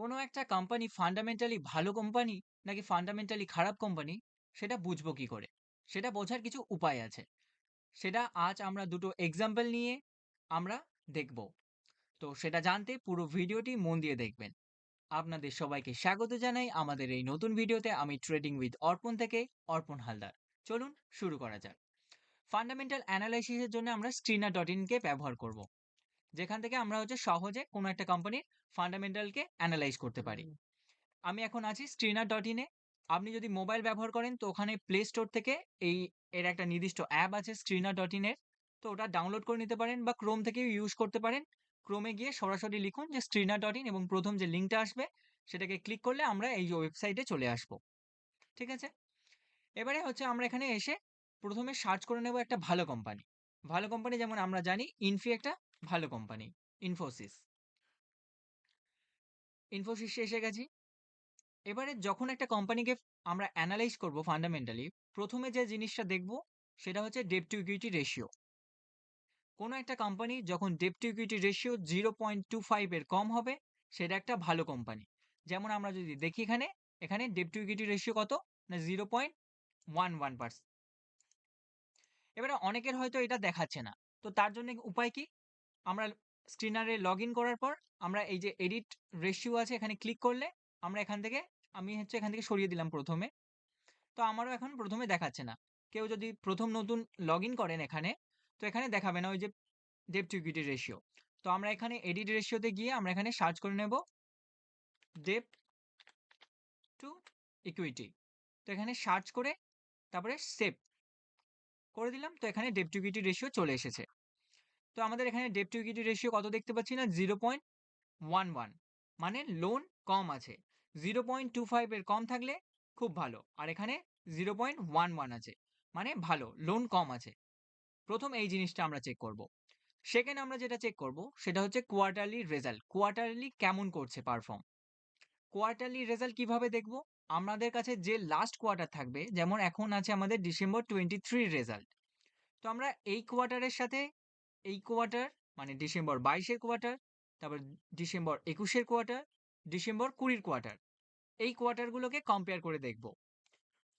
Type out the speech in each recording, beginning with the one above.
কোনো একটা company fundamentally ভালো কোম্পানি নাকি ফান্ডামেন্টালি খারাপ কোম্পানি সেটা বুঝব কি করে? সেটা বোঝার কিছু উপায় আছে। সেটা আজ আমরা দুটো এক্সাম্পল নিয়ে আমরা দেখব। তো সেটা জানতে পুরো ভিডিওটি মন দিয়ে দেখবেন। আপনাদের সবাইকে স্বাগত জানাই আমাদের এই নতুন ভিডিওতে আমি ট্রেডিং উইথ অর্পণ থেকে অর্পণ হালদার। চলুন শুরু করা যাক। ফান্ডামেন্টাল অ্যানালাইসিসের জন্য আমরা স্ক্রিনার ডট ইনকে ব্যবহার করব। যেখান থেকে আমরা হচ্ছে সহজে কোনো একটা কোম্পানির ফান্ডামেন্টালকে অ্যানালাইজ করতে পারি। আমি এখন আছি স্ক্রিনার ডট ইনে আপনি যদি মোবাইল ব্যবহার করেন তো ওখানে প্লে স্টোর থেকে এই এর একটা নির্দিষ্ট অ্যাপ আছে স্ক্রিনার ডট ইনের তো ওটা ডাউনলোড করে নিতে পারেন বা ক্রোম থেকেও ইউজ করতে পারেন। ক্রোমে গিয়ে সরাসরি লিখুন যে স্ক্রিনার ডট ইন এবং প্রথম যে লিঙ্কটা আসবে সেটাকে ক্লিক করলে আমরা এই ওয়েবসাইটে চলে আসব। ঠিক আছে? এবারে হচ্ছে আমরা এখানে এসে প্রথমে সার্চ করে নেব একটা ভালো কোম্পানি ভালো কোম্পানি যেমন আমরা জানি ইনফি একটা ভালো কোম্পানি ইনফোসিস ইনফোসিসে এসে গেছি। এবারে যখন একটা কোম্পানিকে আমরা অ্যানালাইজ করব ফান্ডামেন্টালি প্রথমে যে জিনিসটা দেখব, সেটা হচ্ছে ডেপ টু ইকুইটি রেশিও কোনো একটা কোম্পানি যখন debt to equity ratio zero point two ফাইভের কম হবে, সেটা একটা ভালো কোম্পানি। যেমন আমরা যদি দেখি এখানে এখানে ডেপ টু ইকুইটি রেশিও কত? না zero point one one percent এবারে অনেকের হয়তো এটা দেখাচ্ছে না। তো তার জন্য উপায় কি? আমরা স্ক্রিনারে লগ করার পর আমরা এই যে এডিট রেশিও আছে এখানে ক্লিক করলে আমরা এখান থেকে, আমি হচ্ছে এখান থেকে সরিয়ে দিলাম প্রথমে। তো আমারও এখন প্রথমে দেখাচ্ছে না। কেউ যদি প্রথম নতুন লগ করেন এখানে, তো এখানে দেখাবে না ওই যে ডেপ টু ইকুইটি রেশিও তো আমরা এখানে এডিট রেশিওতে গিয়ে আমরা এখানে সার্চ করে নেব। ডেপ টু ইকুইটি তো এখানে সার্চ করে তারপরে সেভ করে দিলাম। তো এখানে ডেপ টু ইকুইটি রেশিও চলে এসেছে। তো আমাদের এখানে ডেপ টু ইকুইটি রেশিও কত দেখতে পাচ্ছি না? জিরো পয়েন্ট ওয়ান ওয়ান মানে লোন কম আছে। জিরো পয়েন্ট টু ফাইভের কম থাকলে খুব ভালো। আর এখানে জিরো পয়েন্ট ওয়ান ওয়ান আছে। মানে ভালো লোন কম আছে। প্রথম এই জিনিসটা আমরা চেক করব। সেকেন্ড আমরা যেটা চেক করব, সেটা হচ্ছে কোয়ার্টারলি রেজাল্ট কোয়ার্টারলি কেমন করছে পারফর্ম কোয়ার্টারলি রেজাল্ট কীভাবে দেখব? আমাদের কাছে যে লাস্ট কোয়ার্টার থাকবে, যেমন এখন আছে আমাদের ডিসেম্বর টোয়েন্টি থ্রি রেজাল্ট তো আমরা এই কোয়ার্টারের সাথে এই কোয়ার্টার মানে ডিসেম্বর বাইশের কোয়ার্টার তারপর ডিসেম্বর একুশের কোয়ার্টার ডিসেম্বর কুড়ির কোয়ার্টার এই কোয়ার্টারগুলোকে কম্পেয়ার করে দেখব।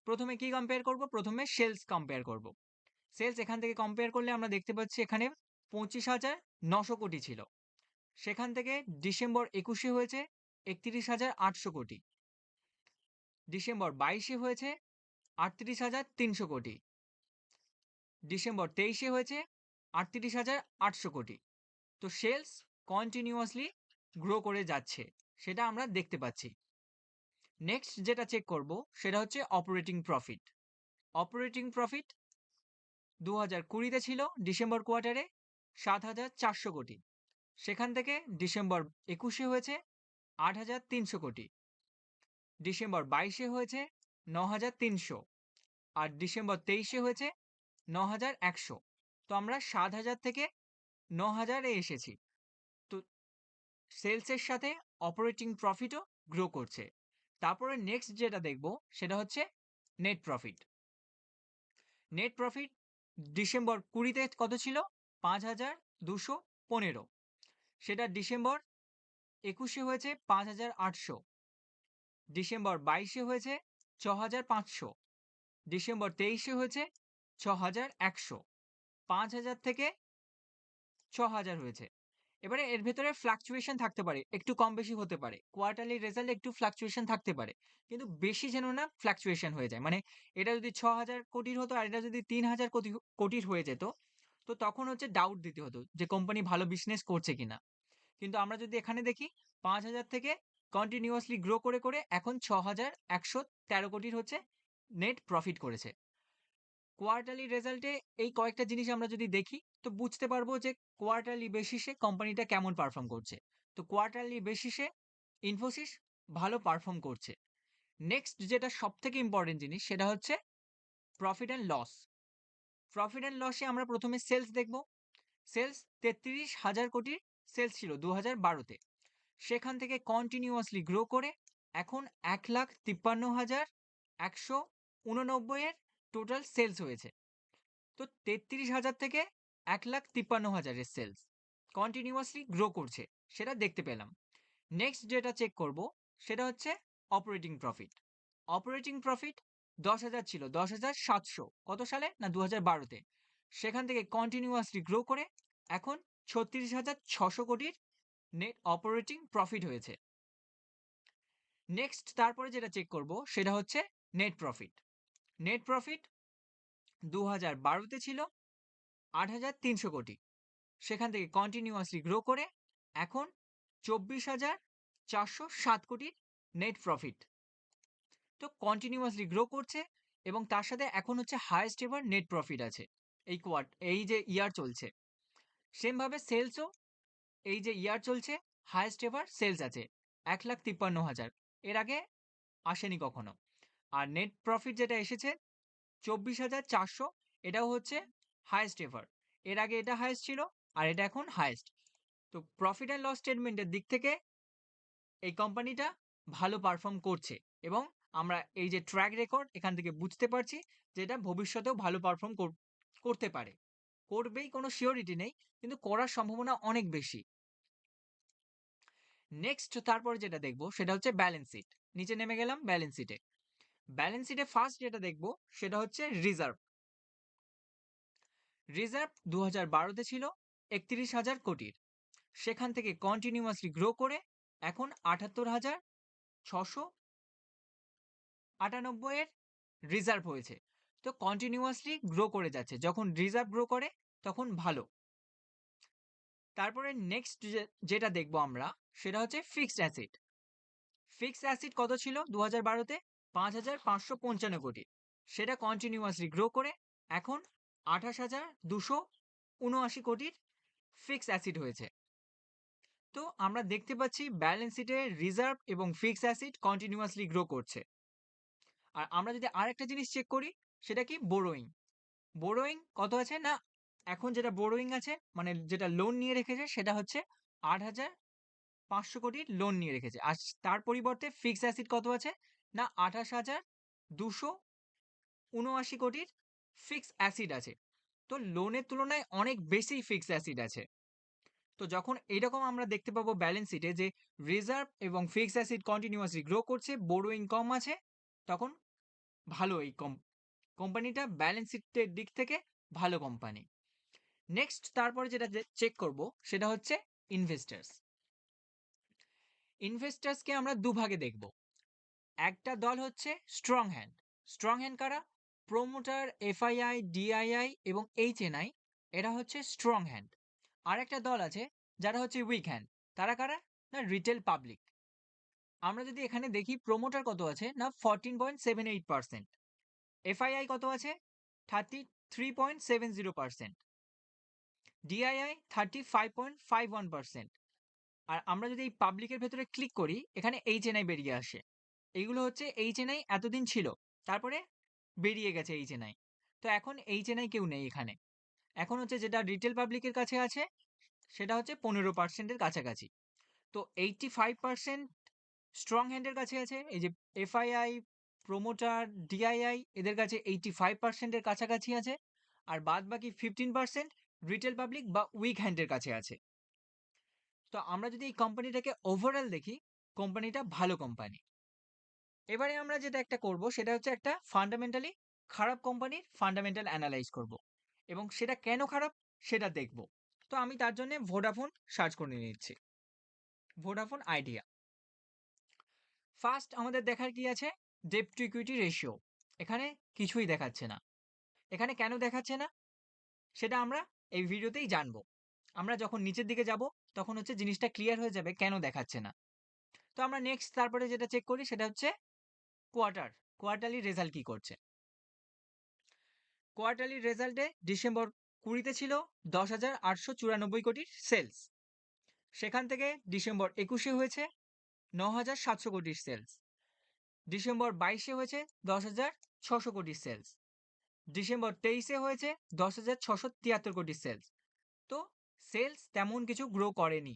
প্রথমে কি কম্পেয়ার করব? প্রথমে সেলস কম্পেয়ার করব। সেলস এখান থেকে কম্পেয়ার করলে আমরা দেখতে পাচ্ছি এখানে পঁচিশ হাজার নশো কোটি ছিল। সেখান থেকে ডিসেম্বর একুশে হয়েছে একত্রিশ হাজার আটশো কোটি। ডিসেম্বর বাইশে হয়েছে, আটত্রিশ হাজার তিনশো কোটি। ডিসেম্বর তেইশে হয়েছে, আটত্রিশ হাজার আটশো কোটি। তো সেলস কন্টিনিউয়াসলি গ্রো করে যাচ্ছে, সেটা আমরা দেখতে পাচ্ছি। নেক্সট যেটা চেক করব, সেটা হচ্ছে অপারেটিং প্রফিট। অপারেটিং প্রফিট দু হাজার কুড়িতে ছিল, ডিসেম্বর কোয়ার্টারে সাত হাজার চারশো কোটি। সেখান থেকে ডিসেম্বর একুশে হয়েছে, আট হাজার তিনশো কোটি। ডিসেম্বর বাইশে হয়েছে ন হাজার তিনশো আর ডিসেম্বর তেইশে হয়েছে ন হাজার একশো। তো আমরা সাত হাজার থেকে ন হাজারে এসেছি। তো সেলসের সাথে অপারেটিং প্রফিটও গ্রো করছে। তারপরে নেক্সট যেটা দেখব সেটা হচ্ছে net profit. Net profit December কুড়িতে কত ছিল? পাঁচ হাজার দুশো পনেরো। সেটা ডিসেম্বর একুশে হয়েছে পাঁচ হাজার আটশো। ডিসেম্বর বাইশে হয়েছে ছ হাজার পাঁচশো। ডিসেম্বর তেইশে হয়েছে ছ হাজার একশো। পাঁচ হাজার থেকে ছ হাজার হয়েছে। এবারে এর ভেতরে ফ্লাকচুয়েশন থাকতে পারে, একটু কম বেশি হতে পারে। কোয়ার্টারলি রেজাল্ট একটু ফ্লাকচুয়েশন থাকতে পারে, কিন্তু বেশি যেন না ফ্লাকচুয়েশন হয়ে যায়। মানে এটা যদি ছ হাজার কোটির হতো আর এটা যদি তিন হাজার কোটি, কোটির হয়ে যেত, তো তখন হচ্ছে ডাউট দিতে হতো যে কোম্পানি ভালো বিজনেস করছে কিনা। কিন্তু আমরা যদি এখানে দেখি পাঁচ হাজার থেকে কন্টিনিউয়াসলি গ্রো করে করে এখন ছ হাজার একশো তেরো কোটির হচ্ছে নেট প্রফিট করেছে। কোয়ার্টারলি রেজাল্টে এই কয়েকটা জিনিস আমরা যদি দেখি, তো বুঝতে পারব যে কোয়ার্টারলি বেসিসে কোম্পানিটা কেমন পারফর্ম করছে। তো কোয়ার্টারলি বেসিসে ইনফোসিস ভালো পারফর্ম করছে। নেক্সট যেটা সব থেকে ইম্পর্টেন্ট জিনিস, সেটা হচ্ছে profit and loss profit and লসে আমরা প্রথমে সেলস দেখব। সেলস তেত্রিশ হাজার কোটির সেলস ছিল দু হাজার বারোতে। সেখান থেকে কন্টিনিউয়াসলি গ্রো করে এখন এক লাখ তিপ্পান্ন হাজার একশো উননব্বইয়ের টোটাল সেলস হয়েছে। তো তেত্রিশ হাজার থেকে এক লাখ তিপ্পান্ন হাজারের সেলস কন্টিনিউয়াসলি গ্রো করছে, সেটা দেখতে পেলাম। নেক্সট যেটা চেক করব, সেটা হচ্ছে অপারেটিং প্রফিট অপারেটিং প্রফিট দশ হাজার ছিল, দশ হাজার সাতশো। কত সালে? না, দু হাজার বারোতে। সেখান থেকে কন্টিনিউয়াসলি গ্রো করে এখন ছত্রিশ হাজার ছশো কোটির নেট অপারেটিং প্রফিট হয়েছে। নেক্সট তারপরে যেটা চেক করব, সেটা হচ্ছে নেট প্রফিট নেট প্রফিট দু হাজার বারোতে ছিল আট হাজার তিনশো কোটি। সেখান থেকে কন্টিনিউয়াসলি গ্রো করে এখন চব্বিশ হাজার চারশো সাত কোটির নেট প্রফিট তো কন্টিনিউয়াসলি গ্রো করছে এবং তার সাথে এখন হচ্ছে হায়েস্ট এভার নেট প্রফিট আছে। এই কোয়ার্ট এই যে ইয়ার চলছে। সেমভাবে সেলসও এই যে ইয়ার চলছে হায়েস্ট এভার সেলস আছে, এক লাখ তিপ্পান্ন হাজার। এর আগে আসেনি কখনো। আর নেট প্রফিট যেটা এসেছে, চব্বিশ হাজার চারশো, এটাও হচ্ছে হায়েস্ট এভার এর আগে এটা হায়েস্ট ছিল, আর এটা এখন হায়েস্ট তো প্রফিট অ্যান্ড লস স্টেটমেন্টের দিক থেকে এই কোম্পানিটা ভালো পারফর্ম করছে এবং আমরা এই যে ট্র্যাক রেকর্ড এখান থেকে বুঝতে পারছি যে এটা ভবিষ্যতেও ভালো পারফর্ম করতে পারে। করবেই কোনো শিওরিটি নেই, কিন্তু করার সম্ভাবনা অনেক বেশি। নেক্সট তারপরে যেটা দেখব সেটা হচ্ছে ব্যালেন্স শিট নিচে নেমে গেলাম ব্যালেন্স শিটে ব্যালেন্স শিটে ফার্স্ট যেটা দেখব সেটা হচ্ছে রিজার্ভ রিজার্ভ দু হাজার বারোতে ছিল একত্রিশ হাজার কোটির। সেখান থেকে কন্টিনিউয়াসলি গ্রো করে এখন আটাত্তর হাজার ছশো আটানব্বই এর রিজার্ভ হয়েছে। তো কন্টিনিউয়াসলি গ্রো করে যাচ্ছে। যখন রিজার্ভ গ্রো করে, তখন ভালো। তারপরে নেক্সট যেটা দেখব আমরা, সেটা হচ্ছে ফিক্সড অ্যাসিড ফিক্সড অ্যাসিড কত ছিল? দু হাজার বারোতে পাঁচ হাজার পাঁচশো পঞ্চান্ন কোটি। সেটা কন্টিনিউয়াসলি গ্রো করে, এখন আঠাশ হাজার দুশো উনআশি কোটির ফিক্স অ্যাসিড হয়েছে। তো আমরা দেখতে পাচ্ছি ব্যালেন্স শিটে রিজার্ভ এবং ফিক্স অ্যাসিড কন্টিনিউয়াসলি গ্রো করছে। আর আমরা যদি আরেকটা জিনিস চেক করি সেটা কি বোরোয়িং বোরোয়িং কত আছে না, এখন যেটা বোরোয়িং আছে মানে যেটা লোন নিয়ে রেখেছে, সেটা হচ্ছে আট হাজার পাঁচশো কোটির লোন নিয়ে রেখেছে। আর তার পরিবর্তে ফিক্সড অ্যাসিড কত আছে না, আঠাশ হাজার দুশো উনআশি কোটির ফিক্স অ্যাসিড আছে। তো লোনের তুলনায় অনেক বেশি ফিক্স অ্যাসিড আছে। তো যখন এইরকম আমরা দেখতে পাবো ব্যালেন্স শিটে যে রিজার্ভ এবং ফিক্স অ্যাসিড কন্টিনিউয়াসলি গ্রো করছে বোরোয়িং কম আছে, তখন ভালো এই কম কোম্পানিটা ব্যালেন্স শিটের দিক থেকে ভালো কোম্পানি। নেক্সট তারপরে যেটা চেক করব সেটা হচ্ছে ইনভেস্টার্স ইনভেস্টার্সকে আমরা দুভাগে দেখব। একটা দল হচ্ছে স্ট্রং হ্যান্ড স্ট্রং হ্যান্ড কারা? প্রোমোটার এফআইআই ডিআইআই এবং এইচএনআই এরা হচ্ছে স্ট্রং হ্যান্ড আর একটা দল আছে যারা হচ্ছে উইক হ্যান্ড তারা কারা? না রিটেল পাবলিক আমরা যদি এখানে দেখি প্রোমোটার কত আছে? না fourteen point seven eight percent FII কত আছে? Thirty three point seven zero percent DII thirty five point five one percent আর আমরা যদি এই পাবলিকের ভেতরে ক্লিক করি, এখানে এইচএনআই বেরিয়ে আসে। এইগুলো হচ্ছে এইচএনআই এতদিন ছিল, তারপরে বেরিয়ে গেছে এইচ এইচএনআই তো এখন এইচএনআই কেউ নেই এখানে। এখন হচ্ছে যেটা রিটেল পাবলিকের কাছে আছে, সেটা হচ্ছে পনেরো পার্সেন্টের কাছাকাছি। তো এইটটি ফাইভ পার্সেন্ট স্ট্রং হ্যান্ডের কাছে আছে, এই যে এফআইআই প্রোমোটার ডিআইআই এদের কাছে এইটটি ফাইভ পার্সেন্টের কাছাকাছি আছে। আর বাদ বাকি ফিফটিন পার্সেন্ট রিটেল পাবলিক বা উইক হ্যান্ডের কাছে আছে। তো আমরা যদি এই কোম্পানিটাকে ওভারঅল দেখি কোম্পানিটা ভালো কোম্পানি এবারে আমরা যেটা একটা করব, সেটা হচ্ছে একটা ফান্ডামেন্টালি খারাপ কোম্পানির ফান্ডামেন্টাল অ্যানালাইজ করব। এবং সেটা কেন খারাপ, সেটা দেখব। তো আমি তার জন্য ভোডাফোন সার্চ করে নিচ্ছি। ভোডাফোন আইডিয়া ফার্স্ট আমাদের দেখার কি আছে? ডেপ টু ইকুইটি রেশিও এখানে কিছুই দেখাচ্ছে না। এখানে কেন দেখাচ্ছে না? সেটা আমরা এই ভিডিওতেই জানব। আমরা যখন নিচের দিকে যাব, তখন হচ্ছে জিনিসটা ক্লিয়ার হয়ে যাবে কেন দেখাচ্ছে না। তো আমরা নেক্সট তারপরে যেটা চেক করি সেটা হচ্ছে কোয়ার্টার কোয়ার্টারলি রেজাল্ট কি করছে? কোয়ার্টারলি রেজাল্টে ডিসেম্বর কুড়িতে ছিল দশ হাজার আটশো চুরানব্বই কোটির সেলস সেখান থেকে ডিসেম্বর একুশে হয়েছে ন হাজার সাতশো কোটির সেলস ডিসেম্বর বাইশে হয়েছে দশ হাজার ছশো কোটি সেলস। ডিসেম্বর তেইশে হয়েছে দশ হাজার ছশো তিয়াত্তর কোটি সেলস। তো সেলস তেমন কিছু গ্রো করেনি।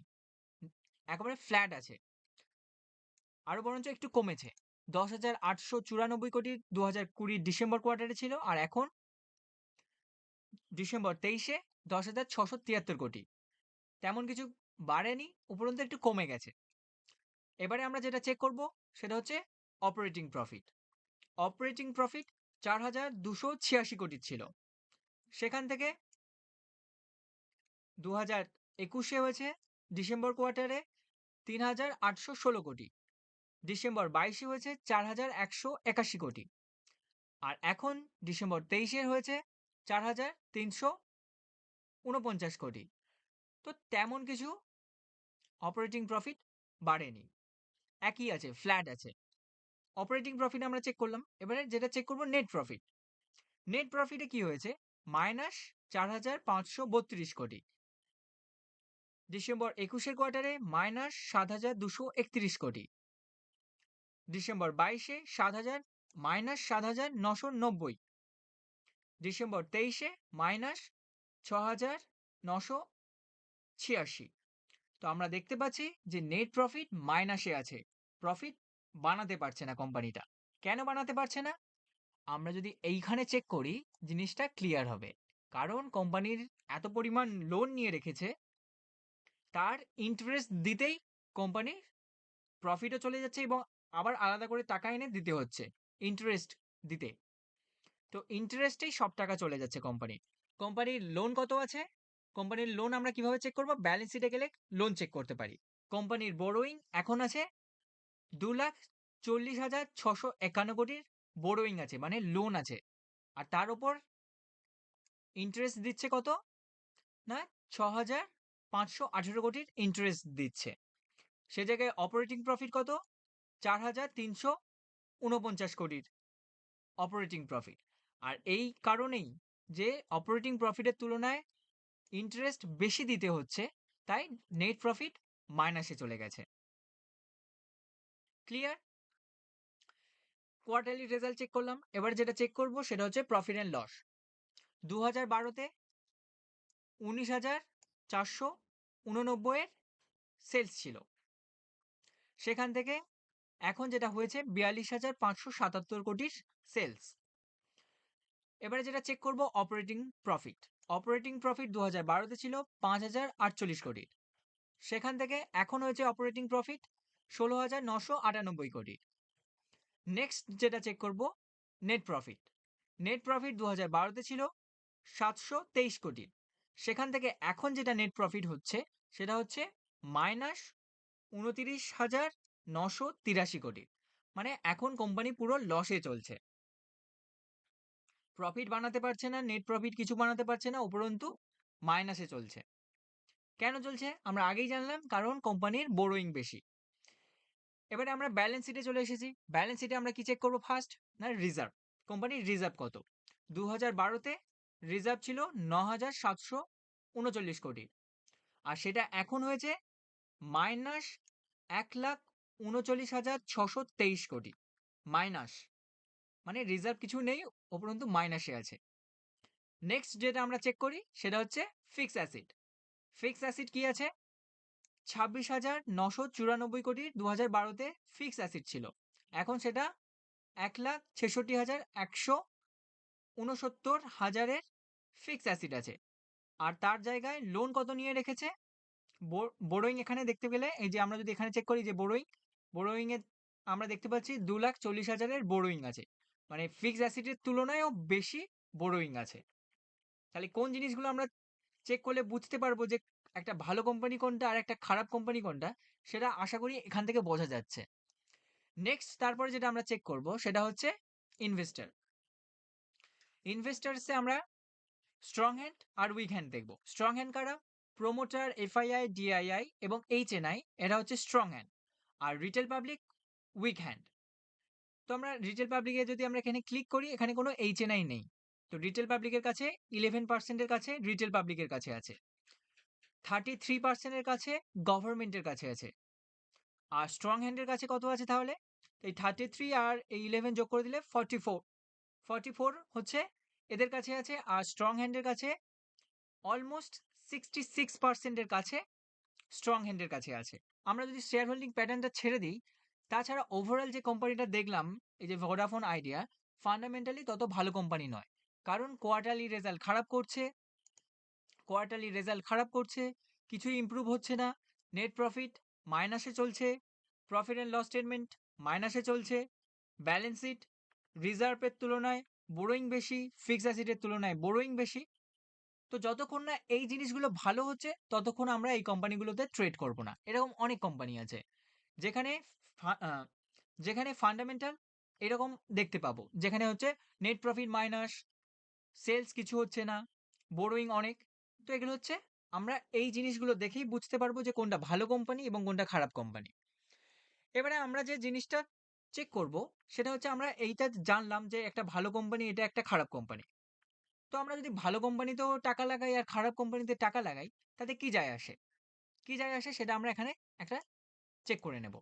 একেবারে ফ্ল্যাট আছে। আরও বরঞ্চ একটু কমেছে। দশ হাজার আটশো চুরানব্বই কোটি দু হাজার কুড়ি ডিসেম্বর কোয়ার্টারে ছিল আর এখন ডিসেম্বর তেইশে দশ হাজার ছশো তিয়াত্তর কোটি। তেমন কিছু বাড়েনি, উপরন্ত একটু কমে গেছে। এবারে আমরা যেটা চেক করব সেটা হচ্ছে অপারেটিং প্রফিট অপারেটিং প্রফিট চার হাজার দুশো ছিয়াশি কোটির ছিল। সেখান থেকে দু হাজার একুশে হয়েছে ডিসেম্বর কোয়ার্টারে তিন হাজার আটশো ষোলো কোটি। ডিসেম্বর বাইশে হয়েছে চার হাজার একশো একাশি কোটি। আর এখন ডিসেম্বর তেইশে হয়েছে চার হাজার তিনশো উনপঞ্চাশ কোটি। তো তেমন কিছু অপারেটিং প্রফিট বাড়েনি। একই আছে ফ্ল্যাট আছে। অপারেটিং প্রফিট আমরা চেক করলাম। এবারে যেটা চেক করব নেট প্রফিট নেট প্রফিটে কি হয়েছে? মাইনাস চার হাজার পাঁচশো বত্রিশ কোটি। ডিসেম্বর একুশের কোয়ার্টারে মাইনাস সাত হাজার দুশো একত্রিশ কোটি। ডিসেম্বর বাইশে সাত হাজার মাইনাস সাত হাজার নশো নব্বই। ডিসেম্বর তেইশে মাইনাস ছ হাজার নশো ছিয়াশি। তো আমরা দেখতে পাচ্ছি যে নেট প্রফিট মাইনাসে আছে। প্রফিট বানাতে পারছে না কোম্পানিটা। কেন বানাতে পারছে না? আমরা যদি এইখানে চেক করি, জিনিসটা ক্লিয়ার হবে। কারণ কোম্পানির এত পরিমাণ লোন নিয়ে রেখেছে, তার ইন্টারেস্ট দিতেই কোম্পানির প্রফিটও চলে যাচ্ছে এবং আবার আলাদা করে টাকা এনে দিতে হচ্ছে ইন্টারেস্ট দিতে। তো ইন্টারেস্টেই সব টাকা চলে যাচ্ছে কোম্পানির কোম্পানির লোন কত আছে? কোম্পানির লোন আমরা কীভাবে চেক করব? ব্যালেন্স শিটে গেলে লোন চেক করতে পারি। কোম্পানির বোরোয়িং এখন আছে দু লাখ চল্লিশ হাজার ছশো একান্ন কোটির বোরোয়িং আছে মানে লোন আছে। আর তার উপর ইন্টারেস্ট দিচ্ছে কত? না, ছ হাজার পাঁচশো আঠেরো কোটির ইন্টারেস্ট দিচ্ছে। সে জায়গায় অপারেটিং প্রফিট কত? চার হাজার তিনশো উনপঞ্চাশ কোটির অপারেটিং প্রফিট আর এই কারণেই যে অপারেটিং প্রফিটের তুলনায় ইন্টারেস্ট বেশি দিতে হচ্ছে, তাই নেট প্রফিট মাইনাসে চলে গেছে। ক্লিয়ার কোয়ার্টারলি রেজাল্ট চেক করলাম। এবার যেটা চেক করব সেটা হচ্ছে প্রফিট অ্যান্ড লস দু হাজার বারোতে উনিশ হাজার চারশো উননব্বইয়ের সেলস ছিল। সেখান থেকে এখন যেটা হয়েছে বিয়াল্লিশ হাজার পাঁচশো সাতাত্তর কোটির সেলস এবারে যেটা চেক করব অপারেটিং প্রফিট অপারেটিং প্রফিট দু হাজার বারোতে ছিল পাঁচ হাজার আটচল্লিশ কোটির। সেখান থেকে এখন হয়েছে অপারেটিং প্রফিট ষোলো হাজার নশো আটানব্বই কোটি। নেক্সট যেটা চেক করব নেট প্রফিট নেট প্রফিট দু হাজার বারোতে ছিল সাতশো তেইশ কোটি। সেখান থেকে এখন যেটা নেট প্রফিট হচ্ছে, সেটা হচ্ছে মাইনাস উনতিরিশ হাজার নশো তিরাশি কোটি। মানে এখন কোম্পানি পুরো লসে চলছে। প্রফিট বানাতে পারছে না নেট প্রফিট কিছু বানাতে পারছে না, উপরন্তু মাইনাসে চলছে। কেন চলছে? আমরা আগেই জানলাম, কারণ কোম্পানির বোরোয়িং বেশি। এবারে আমরা ব্যালেন্স শিটে চলে এসেছি। ব্যালেন্স শিটে আমরা কি চেক করব ফার্স্ট না রিজার্ভ কোম্পানির রিজার্ভ কত? দু হাজার বারোতে রিজার্ভ ছিল ন হাজার সাতশো উনচল্লিশ কোটি। আর সেটা এখন হয়েছে মাইনাস এক লাখ উনচল্লিশ হাজার ছশো তেইশ কোটি। মাইনাস। মানে রিজার্ভ কিছু নেই, উপরন্তু মাইনাসে আছে। নেক্সট যেটা আমরা চেক করি, সেটা হচ্ছে ফিক্স অ্যাসিড ফিক্স অ্যাসিড কি আছে? ছাব্বিশ হাজার নশো চুরানব্বই কোটি দু হাজার বারোতে ফিক্স অ্যাসিড ছিল। এখন সেটা এক লাখ ছেষট্টি হাজার একশো উনসত্তর হাজারের ফিক্স অ্যাসিড আছে। আর তার জায়গায় লোন কত নিয়ে রেখেছে? বোরোয়িং এখানে দেখতে গেলে এই যে আমরা যদি এখানে চেক করি যে বোরোয়িং বোরোয়িংয়ে আমরা দেখতে পাচ্ছি দু লাখ চল্লিশ হাজারের বোরোয়িং আছে। মানে ফিক্স অ্যাসিডের তুলনায়ও বেশি বোরোয়িং আছে। তাহলে কোন জিনিসগুলো আমরা চেক করলে বুঝতে পারব যে একটা ভালো কোম্পানি কোনটা আর একটা খারাপ কোম্পানি কোনটা, সেটা আশা করি এখান থেকে বোঝা যাচ্ছে। নেক্সট তারপরে যেটা আমরা চেক করব, সেটা হচ্ছে ইনভেস্টার ইনভেস্টার্সে আমরা স্ট্রং হ্যান্ড আর উইক হ্যান্ড দেখব। স্ট্রং হ্যান্ড কারা? প্রোমোটার এফআইআই ডিআইআই এবং এইচএনআই এরা হচ্ছে স্ট্রং হ্যান্ড আর রিটেল পাবলিক উইক হ্যান্ড তো আমরা রিটেল পাবলিকে যদি আমরা এখানে ক্লিক করি, এখানে কোনো এইচএনআই নেই। তো রিটেল পাবলিকের কাছে ইলেভেন পার্সেন্টের কাছে রিটেল পাবলিকের কাছে আছে। থার্টি থ্রি পার্সেন্টের কাছে গভর্নমেন্টের কাছে আছে। আর স্ট্রং হ্যান্ডের কাছে কত আছে তাহলে? এই থার্টি থ্রি আর এই ইলেভেন যোগ করে দিলে ফর্টি ফোর ফর্টি ফোর হচ্ছে এদের কাছে আছে আর স্ট্রং হ্যান্ডের কাছে অলমোস্ট সিক্সটি সিক্স পার্সেন্টের কাছে স্ট্রং হ্যান্ডের কাছে আছে। আমরা যদি শেয়ার হোল্ডিং প্যাটার্নটা ছেড়ে দিই, তাছাড়া ওভারঅল যে কোম্পানিটা দেখলাম, এই যে ভোডাফোন আইডিয়া ফান্ডামেন্টালি তত ভালো কোম্পানি নয়। কারণ কোয়ার্টারলি রেজাল্ট খারাপ করছে কোয়ার্টারলি রেজাল্ট খারাপ করছে, কিছুই ইমপ্রুভ হচ্ছে না নেট প্রফিট মাইনাসে চলছে প্রফিট অ্যান্ড লস স্টেটমেন্ট মাইনাসে চলছে ব্যালেন্স শিট রিজার্ভের তুলনায় বোরোয়িং বেশি ফিক্সড অ্যাসেটের তুলনায় বোরোয়িং বেশি। তো যতক্ষণ না এই জিনিসগুলো ভালো হচ্ছে, ততক্ষণ আমরা এই কোম্পানিগুলোতে ট্রেড করব না। এরকম অনেক কোম্পানি আছে, যেখানে যেখানে ফান্ডামেন্টাল এরকম দেখতে পাবো। যেখানে হচ্ছে নেট প্রফিট মাইনাস সেলস কিছু হচ্ছে না বোরোয়িং অনেক তো এগুলো হচ্ছে আমরা এই জিনিসগুলো দেখেই বুঝতে পারব যে কোনটা ভালো কোম্পানি এবং কোনটা খারাপ কোম্পানি। এবারে আমরা যে জিনিসটা চেক করব, সেটা হচ্ছে আমরা এইটা জানলাম যে একটা ভালো কোম্পানি এটা একটা খারাপ কোম্পানি। তো আমরা যদি ভালো কোম্পানিতেও টাকা লাগাই আর খারাপ কোম্পানিতে টাকা লাগাই, তাতে কি যায় আসে? কি যায় আসে সেটা আমরা এখানে একটা চেক করে নেব।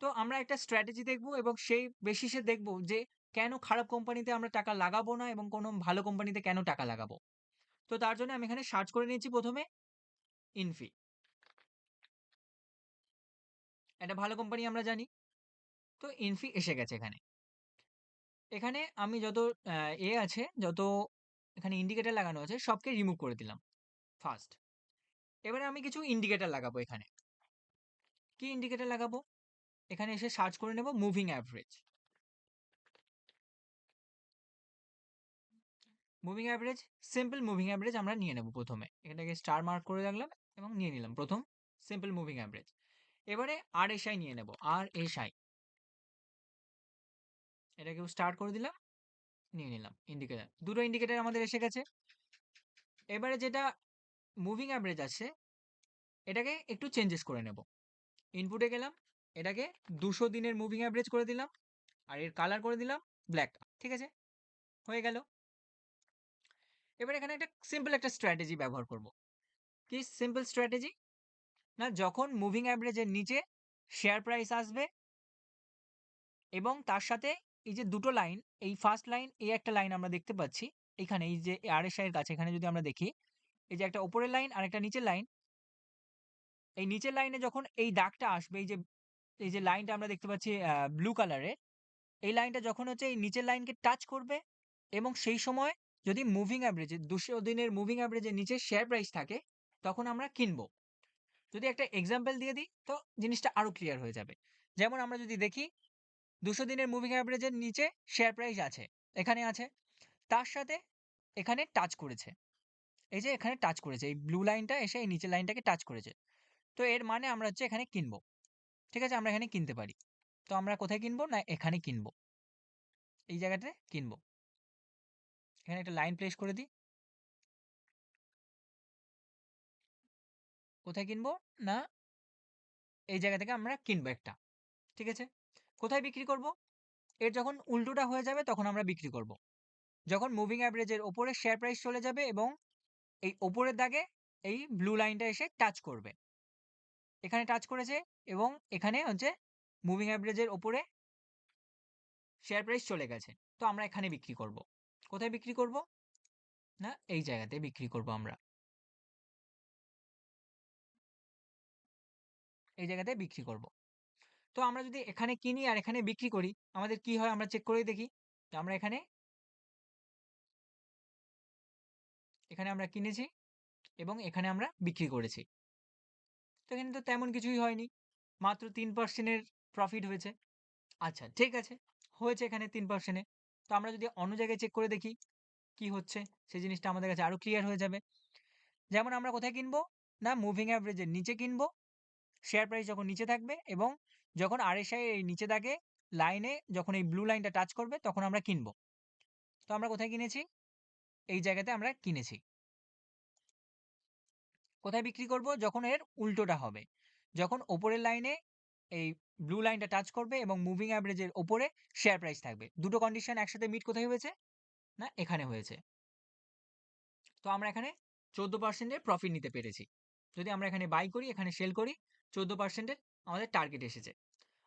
তো আমরা একটা স্ট্র্যাটেজি দেখব এবং সেই বেসিসে দেখব যে কেন খারাপ কোম্পানিতে আমরা টাকা লাগাবো না এবং কোনো ভালো কোম্পানিতে কেন টাকা লাগাবো। তো তার জন্য আমি এখানে সার্চ করে নিয়েছি প্রথমে ইনফি একটা ভালো কোম্পানি আমরা জানি। তো ইনফি এসে গেছে এখানে। এখানে আমি যত এ আছে, যত এখানে ইন্ডিকেটার লাগানো আছে, সবকে রিমুভ করে দিলাম ফার্স্ট এবারে আমি কিছু ইন্ডিকেটার লাগাবো এখানে। কি ইন্ডিকেটার লাগাবো? এখানে এসে সার্চ করে নেব moving average moving average simple moving average আমরা নিয়ে নেব প্রথমে। এটাকে স্টার মার্ক করে রাখলাম এবং নিয়ে নিলাম প্রথম সিম্পল মুভিং অ্যাভারেজ এবারে আর এস আই নিয়ে নেব আর এস আই এটাকেও স্টার্ট করে দিলাম, নিয়ে নিলাম ইন্ডিকেটার দুটো ইন্ডিকেটার আমাদের এসে গেছে। এবারে যেটা মুভিং অ্যাভারেজ আছে, এটাকে একটু চেঞ্জেস করে নেব। ইনপুটে গেলাম, এটাকে দুশো দিনের মুভিং অ্যাভারেজ করে দিলাম, আর এর কালার করে দিলাম ব্ল্যাক ঠিক আছে? হয়ে গেল। এবার এখানে একটা সিম্পল একটা স্ট্র্যাটেজি ব্যবহার করব। কি সিম্পল স্ট্র্যাটেজি না, যখন মুভিং অ্যাভারেজের নিচে শেয়ার প্রাইস আসবে এবং তার সাথে এই যে দুটো লাইন এই ফার্স্ট লাইন এই একটা লাইন আমরা দেখতে পাচ্ছি, এখানে এই যে আরএসআই এর কাছে এখানে যদি আমরা দেখি, এই যে একটা ওপরের লাইন আর একটা নিচের লাইন এই নিচের লাইনে যখন এই দাগটা আসবে, এই যে এই যে লাইনটা আমরা দেখতে পাচ্ছি ব্লু কালারে এই লাইনটা যখন হচ্ছে এই নিচের লাইনকে টাচ করবে এবং সেই সময় যদি মুভিং অ্যাভারেজে দুশো দিনের মুভিং অ্যাভারেজের নিচে শেয়ার প্রাইস থাকে, তখন আমরা কিনবো। যদি একটা এক্সাম্পল দিয়ে দিই, তো জিনিসটা আরও ক্লিয়ার হয়ে যাবে। যেমন আমরা যদি দেখি, দুশো দিনের মুভিং অ্যাভারেজের নিচে শেয়ার প্রাইস আছে, এখানে আছে, তার সাথে এখানে টাচ করেছে। এই যে এখানে টাচ করেছে, এই ব্লু লাইনটা এসে এই নিচের লাইনটাকে টাচ করেছে। তো এর মানে আমরা হচ্ছে এখানে কিনবো। ঠিক আছে, আমরা এখানে কিনতে পারি। তো আমরা কোথায় কিনবো? না, এখানে কিনবো। এই জায়গাতে কিনবো। এখানে একটা লাইন প্লেস করে দিই। কোথায় কিনবো? না, এই জায়গা থেকে আমরা কিনবো একটা, ঠিক আছে? কোথায় বিক্রি করব? এর যখন উল্টোটা হয়ে যাবে তখন আমরা বিক্রি করব। যখন মুভিং অ্যাভারেজের ওপরে শেয়ার প্রাইস চলে যাবে এবং এই ওপরের দাগে এই ব্লু লাইনটা এসে টাচ করবে। এখানে টাচ করেছে এবং এখানে হচ্ছে মুভিং অ্যাভারেজের ওপরে শেয়ার প্রাইস চলে গেছে। তো আমরা এখানে বিক্রি করব। কোথায় বিক্রি করব? না, এই জায়গাতে বিক্রি করব আমরা। এই জায়গাতে বিক্রি করব। তো আমরা যদি এখানে কিনি আর এখানে বিক্রি করি, আমাদের কি হয় আমরা চেক করে দেখি। তো আমরা এখানে এখানে আমরা কিনেছি এবং এখানে আমরা বিক্রি করেছি। তো এখানে তো তেমন কিছুই হয়নি। মাত্র তিন পার্সেন্টের প্রফিট হয়েছে। আচ্ছা ঠিক আছে। হয়েছে এখানে তিন পার্সেন্টে তো আমরা যদি অন্য জায়গায় চেক করে দেখি, কি হচ্ছে? সেই জিনিসটা আমাদের কাছে আরও ক্লিয়ার হয়ে যাবে। যেমন আমরা কোথায় কিনবো? না মুভিং অ্যাভারেজের নিচে কিনবো। শেয়ার প্রাইস যখন নিচে থাকবে এবং যখন আরএসআই এই নিচে থাকে লাইনে যখন এই ব্লু লাইনটা টাচ করবে, তখন আমরা কিনবো। তো আমরা কোথায় কিনেছি? এই জায়গাতে আমরা কিনেছি। কোথায় বিক্রি করব? যখন এর উল্টোটা হবে। যখন ওপরের লাইনে এই ব্লু লাইনটা টাচ করবে এবং মুভিং অ্যাভারেজের ওপরে শেয়ার প্রাইস থাকবে। দুটো কন্ডিশন একসাথে মিট কোথায় হয়েছে? না, এখানে হয়েছে। তো আমরা এখানে চোদ্দ পার্সেন্টের প্রফিট নিতে পেরেছি। যদি আমরা এখানে বাই করি, এখানে সেল করি, চোদ্দ পার্সেন্টের আমাদের টার্গেট এসেছে।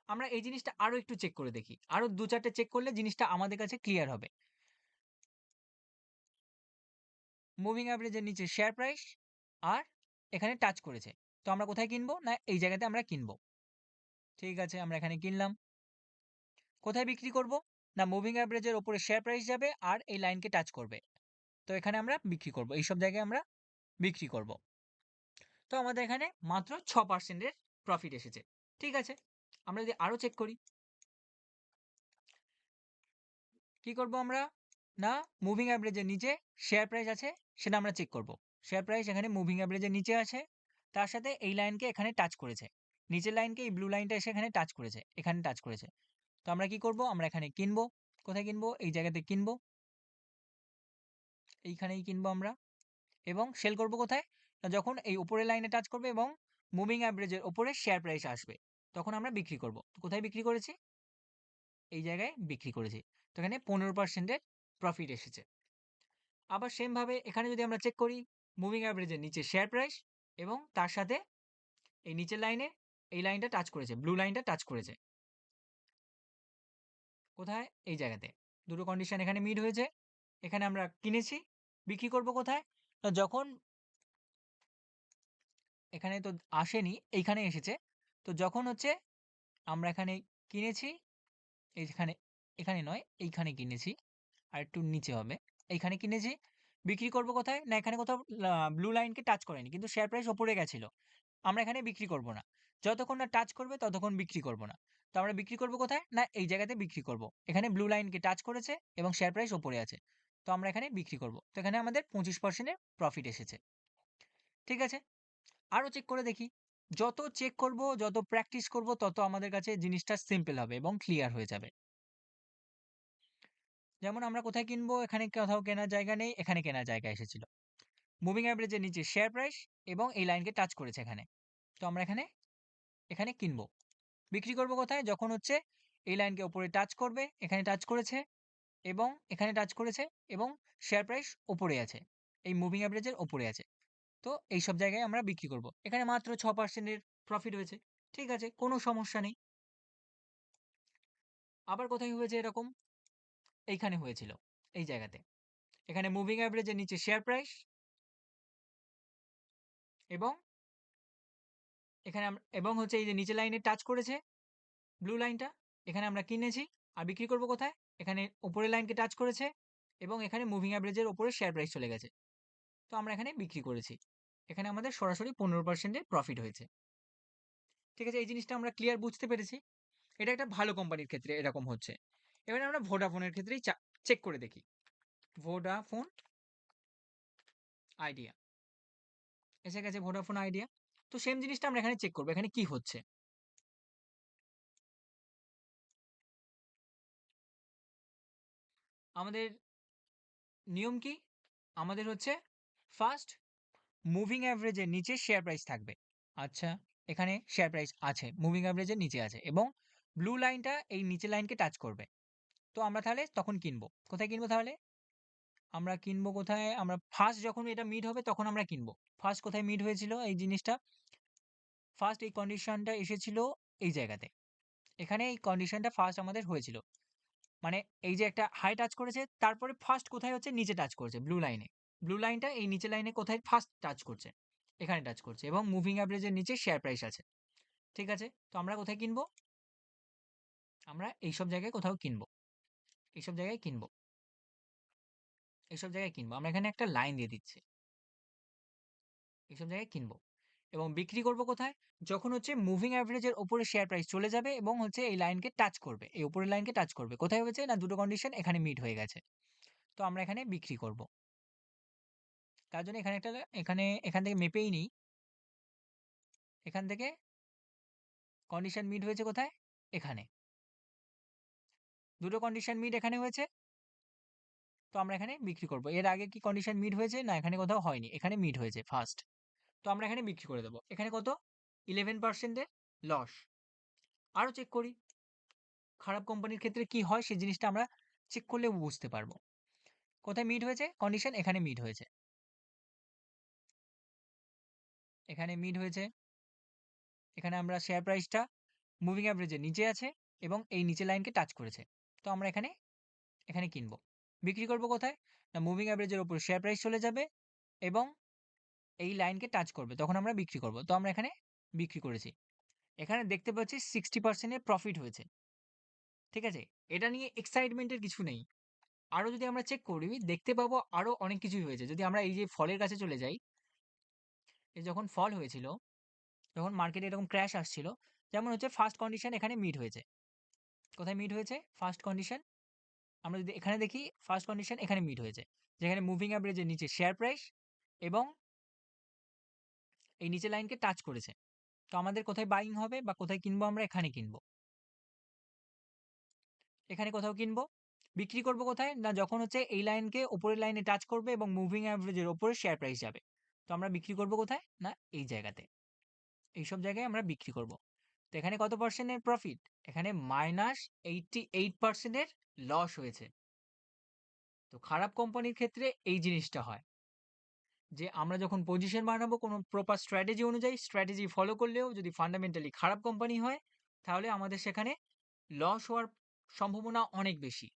আমরা এই জিনিসটা আরও একটু চেক করে দেখি। আরও দু চারটে চেক করলে জিনিসটা আমাদের কাছে ক্লিয়ার হবে। মুভিং অ্যাভারেজের নিচে শেয়ার প্রাইস আর এখানে টাচ করেছে। তো আমরা কোথায় কিনবো? না, এই জায়গাতে আমরা কিনবো। ঠিক আছে, আমরা এখানে কিনলাম। কোথায় বিক্রি করব? না মুভিং অ্যাভারেজের ওপরে শেয়ার প্রাইস যাবে আর এই লাইনকে টাচ করবে। তো এখানে আমরা বিক্রি করব, এইসব জায়গায় আমরা বিক্রি করব। তো আমাদের এখানে মাত্র ছ পার্সেন্টের প্রফিট এসেছে, ঠিক আছে? আমরা যদি আরও চেক করি। কি করব আমরা? না মুভিং অ্যাভারেজের নিচে শেয়ার প্রাইস আছে, সেটা আমরা চেক করব। শেয়ার প্রাইস এখানে মুভিং অ্যাভারেজের নিচে আছে, তার সাথে এই লাইনকে এখানে টাচ করেছে। নিচের লাইনকে এই ব্লু লাইনটা এসে এখানে টাচ করেছে, এখানে টাচ করেছে। তো আমরা কি করব? আমরা এখানে কিনবো। কোথায় কিনবো? এই জায়গাতে কিনবো। এইখানেই কিনবো আমরা। এবং সেল করব কোথায়? যখন এই উপরের লাইনে টাচ করবে এবং মুভিং অ্যাভারেজের উপরে শেয়ার প্রাইস আসবে, তখন আমরা বিক্রি করব। কোথায় বিক্রি করেছি? এই জায়গায় বিক্রি করেছি। তো এখানে পনেরো পার্সেন্টের প্রফিট এসেছে। আবার সেমভাবে এখানে যদি আমরা চেক করি মুভিং অ্যাভারেজের নিচে শেয়ার প্রাইস এবং তার সাথে এই নিচের লাইনে এই লাইনটা টাচ করেছে, ব্লু লাইনটা টাচ করেছে। কোথায়? এই জায়গাতে। দুটো কন্ডিশন এখানে মিট হয়েছে। এখানে আমরা কিনেছি, বিক্রি করব কোথায়? যখন এখানে তো আসেনি, এইখানে এসেছে। তো যখন হচ্ছে আমরা এখানে কিনেছি, এইখানে, এখানে নয়, এইখানে কিনেছি। আর একটু নিচে হবে। এইখানে কিনেছি, বিক্রি করব কোথায়? না, এখানে কোথাও ব্লু লাইনকে টাচ করেনি। কিন্তু শেয়ার প্রাইস ওপরে গেছিল। আমরা এখানে বিক্রি করব না। যতক্ষণ না টাচ করবে ততক্ষণ বিক্রি করব না। তো আমরা বিক্রি করব কোথায়? না, এই জায়গাতে বিক্রি করব। এখানে ব্লু লাইনকে টাচ করেছে এবং শেয়ার প্রাইস ওপরে আছে। তো আমরা এখানে বিক্রি করব। তো এখানে আমাদের পঁচিশ পার্সেন্টের প্রফিট এসেছে। ঠিক আছে? আরও চেক করে দেখি। যত চেক করব, যত প্র্যাকটিস করব, তত আমাদের কাছে জিনিসটা সিম্পল হবে এবং ক্লিয়ার হয়ে যাবে। যেমন আমরা কোথায় কিনবো? এখানে কোথাও কেনার জায়গা নেই, এখানে কেনার জায়গা এসেছিল। মুভিং অ্যাভারেজের নিচে শেয়ার প্রাইস এবং এই লাইনকে টাচ করেছে এখানে। তো আমরা এখানে এখানে কিনবো। বিক্রি করব কোথায়? যখন হচ্ছে এই লাইনকে ওপরে টাচ করবে, এখানে টাচ করেছে এবং এখানে টাচ করেছে এবং শেয়ার প্রাইস ওপরে আছে। এই মুভিং অ্যাভারেজের ওপরে আছে। তো এই সব জায়গায় আমরা বিক্রি করব। এখানে মাত্র ছ পার্সেন্টের প্রফিট হয়েছে। ঠিক আছে, কোনো সমস্যা নেই। আবার কোথায় হয়েছে এরকম? এইখানে হয়েছিল, এই জায়গাতে। এখানে মুভিং অ্যাভারেজের নিচে শেয়ার প্রাইস এবং এখানে এবং হচ্ছে এই যে নিচে লাইনে টাচ করেছে ব্লু লাইনটা এখানে আমরা কিনেছি আর বিক্রি করব কোথায়? এখানে উপরের লাইনকে টাচ করেছে এবং এখানে মুভিং অ্যাভারেজের ওপরে শেয়ার প্রাইস চলে গেছে। তো আমরা এখানে বিক্রি করেছি। এখানে আমাদের সরাসরি পনেরো পার্সেন্টের প্রফিট হয়েছে। ঠিক আছে, এই জিনিসটা আমরা ক্লিয়ার বুঝতে পেরেছি। এটা একটা ভালো কোম্পানির ক্ষেত্রে এরকম হচ্ছে। এবারে আমরা ভোডাফোনের ক্ষেত্রেই চেক করে দেখি। ভোডাফোন আইডিয়া এসে গেছে ভোডাফোন আইডিয়া তো সেম জিনিসটা আমরা এখানে চেক করব, এখানে কি হচ্ছে? আমাদের নিয়ম কি? আমাদের হচ্ছে ফার্স্ট মুভিং অ্যাভারেজের নিচে শেয়ার প্রাইস থাকবে। আচ্ছা এখানে শেয়ার প্রাইস আছে মুভিং অ্যাভারেজের নিচে আছে এবং ব্লু লাইনটা এই নিচে লাইনকে টাচ করবে। তো আমরা তাহলে তখন কিনবো। কোথায় কিনবো তাহলে? আমরা কিনবো কোথায়? আমরা ফার্স্ট যখন এটা মিট হবে তখন আমরা কিনবো। ফার্স্ট কোথায় মিট হয়েছিল এই জিনিসটা? ফার্স্ট এই কন্ডিশনটা এসেছিল এই জায়গাতে। এখানে এই কন্ডিশনটা ফার্স্ট আমাদের হয়েছিল। মানে এই যে একটা হাই টাচ করেছে, তারপরে ফার্স্ট কোথায় হচ্ছে? নিচে টাচ করছে ব্লু লাইনে ব্লু লাইনটা এই নিচে লাইনে কোথায়? ফার্স্ট টাচ করছে, এখানে টাচ করছে এবং মুভিং অ্যাভারেজের নিচে শেয়ার প্রাইস আছে। ঠিক আছে? তো আমরা কোথায় কিনবো? আমরা এইসব জায়গায় কোথাও কিনবো। এইসব জায়গায় কিনবো। এইসব জায়গায় কিনবো। আমরা এখানে একটা লাইন দিয়ে দিচ্ছি। এইসব জায়গায় কিনবো। এবং বিক্রি করব কোথায়? যখন হচ্ছে মুভিং অ্যাভারেজের ওপরে শেয়ার প্রাইস চলে যাবে এবং হচ্ছে এই লাইনকে টাচ করবে। এই উপরের লাইনকে টাচ করবে। কোথায় হয়েছে না দুটো কন্ডিশন এখানে মিট হয়ে গেছে? তো আমরা এখানে বিক্রি করব। তার জন্য এখানে একটা, এখানে, এখান থেকে মেপেই নিই। এখান থেকে কন্ডিশন মিট হয়েছে কোথায়? এখানে। দুটো কন্ডিশন মিট এখানে হয়েছে। তো আমরা এখানে বিক্রি করব। এর আগে কি কন্ডিশন মিট হয়েছে? না, এখানে কোথাও হয়নি। এখানে মিট হয়েছে ফার্স্ট তো আমরা এখানে বিক্রি করে দেবো। এখানে কত? ইলেভেন পার্সেন্টের লস আরও চেক করি। খারাপ কোম্পানির ক্ষেত্রে কি হয়, সেই জিনিসটা আমরা চেক করলে বুঝতে পারব। কোথায় মিট হয়েছে? কন্ডিশন এখানে মিট হয়েছে। এখানে মিট হয়েছে। এখানে আমরা শেয়ার প্রাইসটা মুভিং অ্যাভারেজের নিচে আছে এবং এই নিচে লাইনকে টাচ করেছে। তো আমরা এখানে এখানে কিনবো। বিক্রি করব কোথায়? না মুভিং অ্যাভারেজের ওপর শেয়ার প্রাইস চলে যাবে এবং এই লাইনকে টাচ করবে, তখন আমরা বিক্রি করব। তো আমরা এখানে বিক্রি করেছি। এখানে দেখতে পাচ্ছি সিক্সটি পার্সেন্টের প্রফিট হয়েছে। ঠিক আছে? এটা নিয়ে এক্সাইটমেন্টের কিছু নেই। আরও যদি আমরা চেক করি, দেখতে পাবো আরও অনেক কিছুই হয়েছে। যদি আমরা এই যে ফলের কাছে চলে যাই যখন ফল হয়েছিল যখন মার্কেটে এরকম ক্র্যাশ আসছিল। যেমন হচ্ছে ফার্স্ট কন্ডিশন এখানে মিট হয়েছে। কোথায় মিট হয়েছে? ফার্স্ট কন্ডিশন আমরা যদি এখানে দেখি ফার্স্ট কন্ডিশন এখানে মিট হয়েছে। যেখানে মুভিং অ্যাভারেজের নিচে শেয়ার প্রাইস এবং এই নিচে লাইনকে টাচ করেছে। তো আমাদের কোথায় বাইং হবে বা কোথায় কিনবো আমরা এখানে কিনবো। এখানে কোথাও কিনবো? বিক্রি করব কোথায়? না যখন হচ্ছে এই লাইনকে উপরের লাইনে টাচ করবে এবং মুভিং অ্যাভারেজের ওপরে শেয়ার প্রাইস যাবে। তো আমরা বিক্রি করব কোথায়? না, এই জায়গাতে। এইসব জায়গায় আমরা বিক্রি করব। তো এখানে কত পার্সেন্টের প্রফিট এখানে মাইনাস এইটটি এইট পার্সেন্টের লস হয়েছে। তো খারাপ কোম্পানির ক্ষেত্রে এই জিনিসটা হয়। যে আমরা যখন পজিশন বানাবো কোনো প্রপার স্ট্র্যাটেজি অনুযায়ী স্ট্র্যাটেজি ফলো করলেও যদি ফান্ডামেন্টালি খারাপ কোম্পানি হয়, তাহলে আমাদের সেখানে লস হওয়ার সম্ভাবনা অনেক বেশি।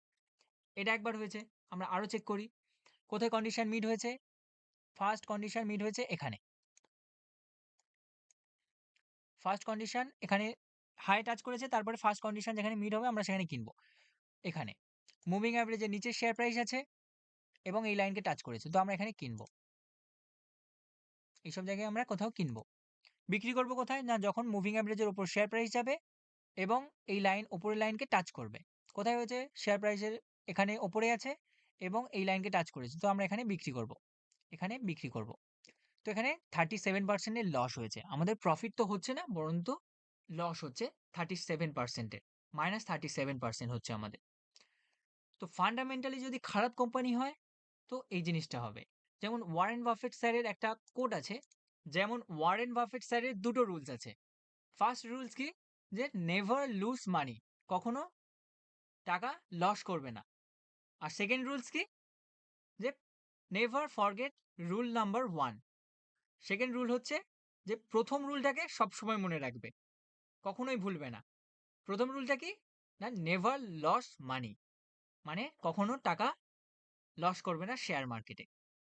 এটা একবার হয়েছে, আমরা আরও চেক করি। কোথায় কন্ডিশন মিট হয়েছে? ফার্স্ট কন্ডিশন মিট হয়েছে এখানে। ফার্স্ট কন্ডিশন এখানে হাই টাচ করেছে, তারপরে ফার্স্ট কন্ডিশন যেখানে মিট হবে, আমরা সেখানে কিনবো। এখানে। মুভিং অ্যাভারেজের নিচে শেয়ার প্রাইস আছে, এবং এই লাইনকে টাচ করেছে, তো আমরা এখানে কিনবো। এইসব জায়গায় আমরা কোথাও কিনবো। বিক্রি করব কোথায়? না, যখন মুভিং অ্যাভারেজের উপর শেয়ার প্রাইস যাবে এবং এই লাইন উপরের লাইনকে টাচ করবে। কোথায় হয়েছে? শেয়ার প্রাইসের এখানে ওপরে আছে এবং এই লাইনকে টাচ করেছে। তো আমরা এখানে বিক্রি করব। এখানে বিক্রি করব। তো এখানে থার্টি সেভেন পার্সেন্টের লস হয়েছে। আমাদের প্রফিট তো হচ্ছে না বরন্ত লস হচ্ছে থার্টি সেভেন পার্সেন্টের মাইনাস থার্টি সেভেন পার্সেন্ট হচ্ছে আমাদের। তো ফান্ডামেন্টালি যদি খারাপ কোম্পানি হয়, তো এই জিনিসটা হবে। যেমন ওয়ারেন বাফেট স্যারের একটা কোড আছে, যেমন ওয়ারেন বাফেট স্যারের দুটো রুলস আছে। ফার্স্ট রুলস কি? যে নেভার লুজ মানি, কখনো টাকা লস করবে না। আর সেকেন্ড রুলস কি? যে never forget rule number one. Second rule হচ্ছে যে প্রথম রুলটাকে সবসময় মনে রাখবে, কখনোই ভুলবে না। প্রথম রুলটা কি? না, নেভার লস মানি মানে কখনো টাকা লস করবে না শেয়ার মার্কেটে।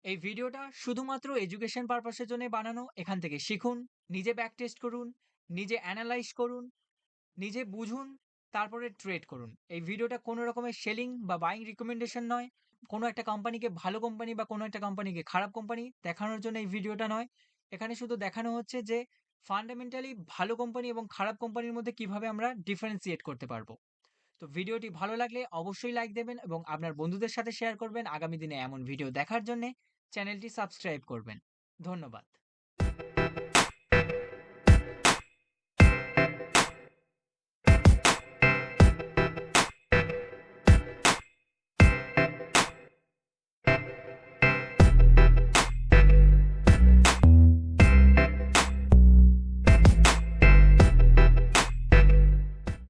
এই ভিডিওটা শুধুমাত্র এডুকেশন পারপাসের জন্য বানানো। এখান থেকে শিখুন, নিজে ব্যাক টেস্ট করুন, নিজে অ্যানালাইজ করুন, নিজে বুঝুন, তারপরে ট্রেড করুন। এই ভিডিওটা কোনো রকমের সেলিং বা বাইং রিকমেন্ডেশন নয়। কোনো একটা কোম্পানিকে ভালো কোম্পানি বা কোনো একটা কোম্পানিকে খারাপ কোম্পানি দেখানোর জন্য এই ভিডিওটা নয়। এখানে শুধু দেখানো হচ্ছে যে ফান্ডামেন্টালি ভালো কোম্পানি এবং খারাপ কোম্পানির মধ্যে কীভাবে আমরা ডিফারেন্সিয়েট করতে পারব। তো ভিডিওটি ভালো লাগলে অবশ্যই লাইক দেবেন এবং আপনার বন্ধুদের সাথে শেয়ার করবেন। আগামী দিনে এমন ভিডিও দেখার জন্য চ্যানেলটি সাবস্ক্রাইব করবেন। ধন্যবাদ।